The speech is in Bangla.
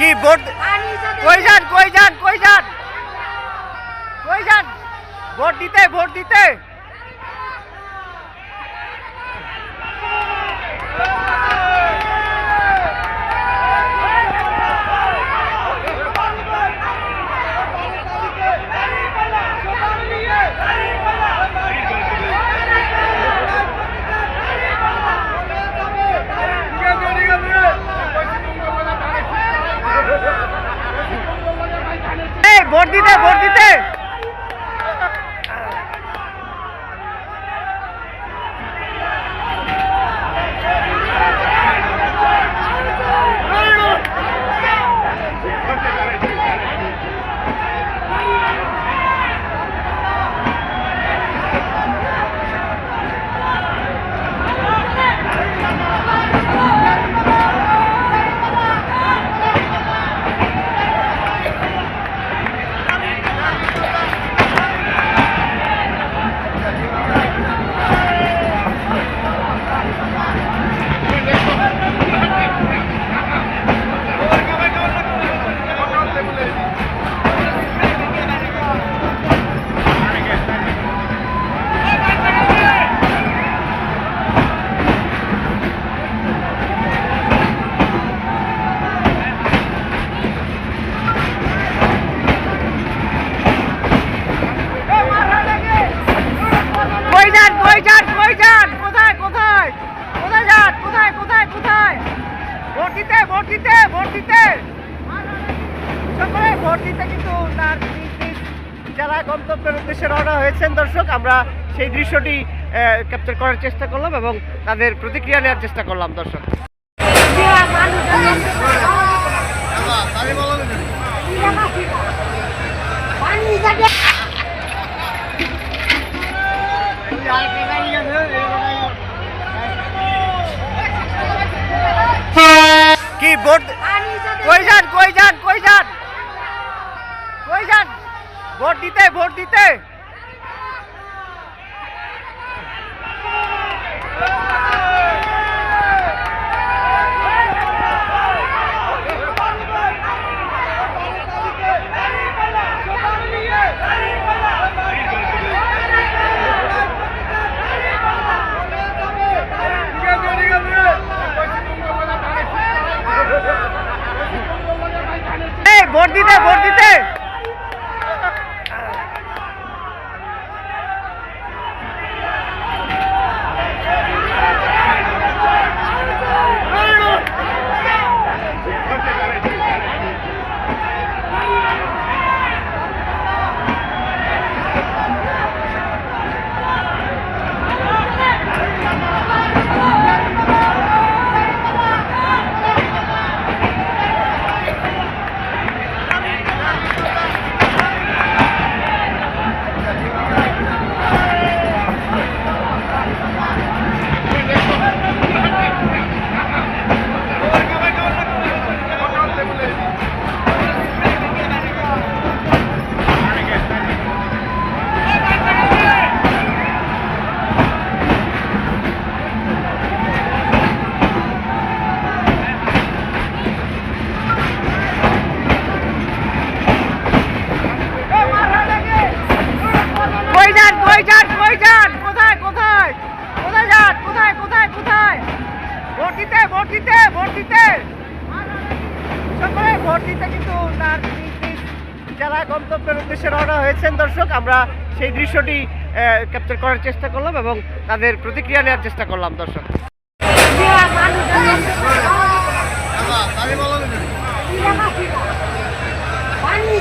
কি ভোট কই যান কই যান কই যান যান ভোট দিতে ভোট দিতে যারা গন্তব্যের উদ্দেশ্যে রওনা হয়েছেন, দর্শক, আমরা সেই দৃশ্যটি ক্যাপচার করার চেষ্টা করলাম এবং তাদের প্রতিক্রিয়া নেওয়ার চেষ্টা করলাম, দর্শক। কি ভোট কই যান কই যান কই যান কই যান ভোট দিতে ভোট দিতে কোথায় কোথায় কোথায়? ভোট দিতে ভোট দিতে ভোট দিতে সকলে ভোট দিতে কিন্তু তার যারা গন্তব্যের উদ্দেশ্যে রওনা হয়েছেন দর্শক। আমরা সেই দৃশ্যটি ক্যাপচার করার চেষ্টা করলাম এবং তাদের প্রতিক্রিয়া নেওয়ার চেষ্টা করলাম দর্শক। পানি